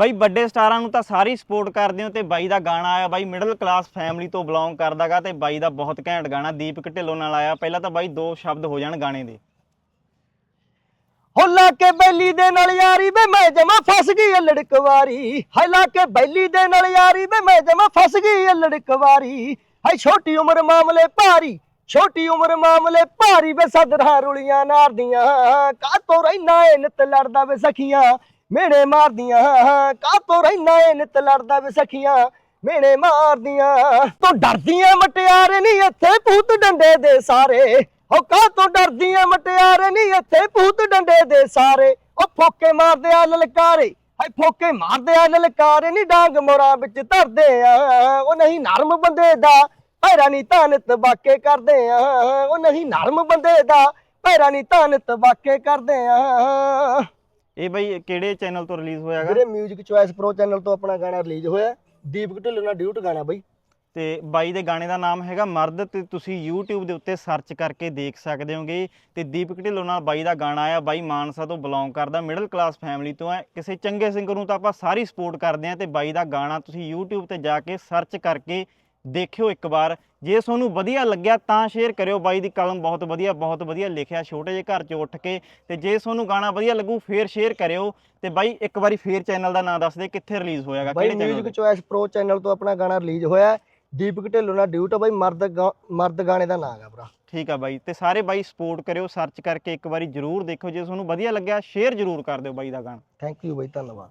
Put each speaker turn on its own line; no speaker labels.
ਬਾਈ, ਵੱਡੇ ਸਟਾਰਾਂ ਨੂੰ ਤਾਂ ਸਾਰੀ ਸਪੋਰਟ ਕਰਦੇ ਹੋ ਤੇ ਬਾਈ ਦਾ ਗਾਣਾ ਆਇਆ, ਬਾਈ ਮਿਡਲ ਕਲਾਸ ਫੈਮਿਲੀ ਤੋਂ ਬਿਲੋਂਗ ਕਰਦਾਗਾ ਤੇ ਬਾਈ ਦਾ ਬਹੁਤ ਘੈਂਟ ਗਾਣਾ ਦੀਪਕ ਢਿੱਲੋਂ ਨਾਲ ਆਇਆ। ਪਹਿਲਾਂ ਤਾਂ ਬਾਈ ਦੋ ਸ਼ਬਦ ਹੋ ਜਾਣ ਗਾਣੇ ਦੇ।
ਹੋ ਕੇ ਬੈਲੀ ਦੇ ਨਾਲ ਯਾਰੀ ਵੇ ਮੈਂ ਜਮਾ ਫਸ ਗਈ ਅਲੜ ਕੁਵਾਰੀ ਹਾਏ ਕੇ ਬੈਲੀ ਦੇ ਨਾਲ ਯਾਰੀ ਵੇ ਮੈਂ ਜਮਾ ਫਸ ਗਈ ਅਲੜ ਕੁਵਾਰੀ ਹਾਏ, ਛੋਟੀ ਉਮਰ ਮਾਮਲੇ ਭਾਰੀ, ਛੋਟੀ ਉਮਰ ਮਾਮਲੇ ਭਾਰੀ ਵੇ ਸਦਰਾਂ ਰੁਲੀਆਂ ਨਾਰਦੀਆਂ। ਕਾਤੋਂ ਰਹਿਣਾ ਏ ਨਿਤ ਲੜਦਾ ਵੇ ਸਖੀਆਂ। ਮੇੜੇ ਮਾਰਦੀਆਂ ਕਾਤੋਂ ਰਹਿਣਾ ਏ ਨਿਤ ਲੜਦਾ ਵੇ ਸਖੀਆਂ? ਮੇੜੇ ਮਾਰਦੀਆਂ, ਤੂੰ ਡਰਦੀਆਂ ਮਟਿਆਰੇ ਨਹੀਂ ਇੱਥੇ ਭੂਤ ਡੰਡੇ ਦੇ ਸਾਰੇ। ਉਹ ਕਾਹ ਡਰਦੀਆਂ ਮਟਿਆਰੇ ਨਹੀਂ ਇੱਥੇ ਭੂਤ ਡੰਡੇ ਦੇ ਸਾਰੇ। ਉਹ ਫੋਕੇ ਮਾਰਦੇ ਆ ਲਲਕਾਰੇ, ਹਾਏ ਫੋਕੇ ਮਾਰਦੇ ਆ ਲਲਕਾਰੇ ਨਹੀਂ ਡਾਂਗ ਮੋਰਾਂ ਵਿੱਚ ਧਰਦੇ ਆ। ਉਹ ਨਹੀਂ ਨਰਮ ਬੰਦੇ ਦਾ, ਪੈਰਾ ਨਹੀਂ ਤਾਨਤ ਤਬਾਕੇ ਕਰਦੇ ਆ। ਉਹ ਨਹੀਂ ਨਰਮ ਬੰਦੇ ਦਾ, ਪੈਰਾ ਨਹੀਂ ਤਾਨਤ ਤਬਾਕੇ ਕਰਦੇ ਆ।
ਇਹ ਬਾਈ ਕਿਹੜੇ ਚੈਨਲ ਤੋਂ ਰਿਲੀਜ਼ ਹੋਇਆਗਾ
ਵੀਰੇ 뮤직 ਚੁਆਇਸ ਪ੍ਰੋ ਚੈਨਲ ਤੋਂ ਆਪਣਾ ਗਾਣਾ ਰਿਲੀਜ਼ ਹੋਇਆ। ਦੀਪਕ ਢਿੱਲੋਂ ਨਾਲ ਡਿਊਟ ਗਾਣਾ ਬਈ।
ਤੇ ਬਾਈ ਦੇ ਗਾਣੇ ਦਾ ਨਾਮ ਹੈਗਾ ਮਰਦ ਤੇ ਤੁਸੀਂ YouTube ਦੇ ਉੱਤੇ ਸਰਚ ਕਰਕੇ ਦੇਖ ਸਕਦੇ ਹੋਗੇ। ਤੇ ਦੀਪਕ ਢਿੱਲੋਂ ਨਾਲ ਬਾਈ ਦਾ ਗਾਣਾ ਆਇਆ ਬਾਈ ਮਾਨਸਾ ਤੋਂ ਬਿਲੋਂਗ ਕਰਦਾ ਮਿਡਲ ਕਲਾਸ ਫੈਮਿਲੀ ਤੋਂ ਹੈ। ਕਿਸੇ ਚੰਗੇ ਸਿੰਗਰ ਨੂੰ ਤਾਂ ਆਪਾਂ ਸਾਰੀ ਸਪੋਰਟ ਕਰਦੇ ਹਾਂ ਤੇ ਬਾਈ ਦਾ ਗਾਣਾ ਤੁਸੀਂ YouTube ਤੇ ਜਾ ਕੇ ਸਰਚ ਕਰਕੇ ਦੇਖਿਓ ਇੱਕ ਵਾਰ। ਜੇ ਤੁਹਾਨੂੰ ਵਧੀਆ ਲੱਗਿਆ ਤਾਂ ਸ਼ੇਅਰ ਕਰਿਓ ਬਾਈ ਦੀ ਕਲਮ। ਬਹੁਤ ਵਧੀਆ ਬਹੁਤ ਵਧੀਆ ਲਿਖਿਆ। ਛੋਟੇ ਜਿਹੇ ਘਰ 'ਚ ਉੱਠ ਕੇ ਤੇ ਜੇ ਤੁਹਾਨੂੰ ਗਾਣਾ ਵਧੀਆ ਲੱਗੂ ਫੇਰ ਸ਼ੇਅਰ ਕਰਿਓ। ਤੇ ਬਾਈ ਇੱਕ ਵਾਰੀ ਫੇਰ ਚੈਨਲ ਦਾ ਨਾਮ ਦੱਸ ਦੇ ਕਿੱਥੇ ਰਿਲੀਜ਼ ਹੋਇਆਗਾ
ਬਾਈ
ਕਿਹੜੇ ਚੈਨਲ
뮤직 ਚੁਆਇਸ ਪ੍ਰੋ ਚੈਨਲ ਤੋਂ ਆਪਣਾ ਗਾਣਾ ਰਿਲੀਜ਼ ਹੋਇਆ। ਦੀਪਕ ਢਿੱਲੋਂ ਨਾਲ ਡਿਊਟ ਆ ਬਾਈ ਮਰਦ ਮਰਦ ਗਾਣੇ ਦਾ ਨਾਮ ਆ ਭਰਾ।
ਠੀਕ ਆ ਬਾਈ। ਤੇ ਸਾਰੇ ਬਾਈ ਸਪੋਰਟ ਕਰਿਓ ਸਰਚ ਕਰਕੇ ਇੱਕ ਵਾਰੀ ਜਰੂਰ ਦੇਖੋ ਜੇ ਤੁਹਾਨੂੰ ਵਧੀਆ ਲੱਗਿਆ ਸ਼ੇਅਰ ਜਰੂਰ ਕਰ ਦਿਓ ਬਾਈ ਦਾ ਗਾਣਾ।
ਥੈਂਕ ਯੂ ਬਾਈ ਧੰਨਵਾਦ।